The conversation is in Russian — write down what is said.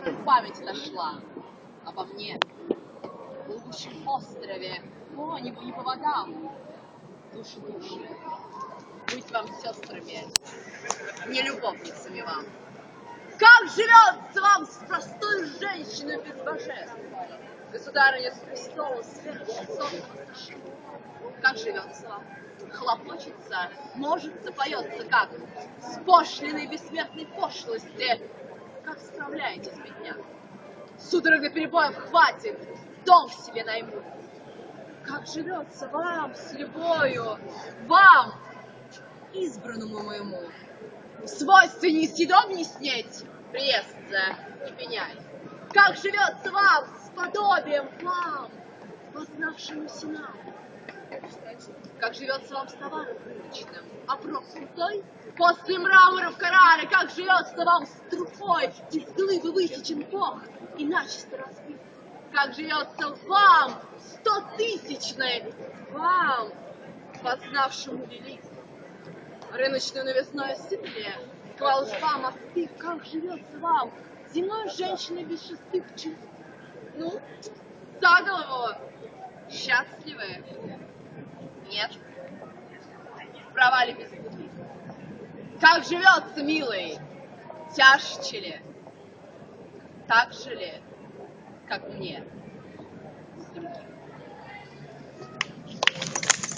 которых память дошла обо мне. Плывущем острове, о, не, не по водам, души души. Быть вам сестрами, не любовницами вам. Как живется вам с простой женщиной без божеств? Государыня с престола сверхсонного сошла. Как живется вам? Хлопочется, может, поется как? С пошлиной бессмертной пошлости. Как справляетесь, бедняк? Судорога перебоев хватит, дом себе найму. Как живется вам с любою, вам, избранному моему? Свойства не съедом не снеть, приестся, не пеняй. Как живется вам с подобием вам, познавшемуся нам? Как живется вам с товаром рыночным, а проксом той? После мрамора в Караре, как живется вам с трухой, из глыбы высечен Бог и начисто разбит? Как живется вам, стотысячной, вам, познавшему великий? рыночную навесной земле, к волжбам мосты, как живется вам, земной женщиной без шестых чувств. Ну, за голову счастливы? Нет. В без пути. Как живется, милый? Тяжче ли? Так же ли, как мне, с другим?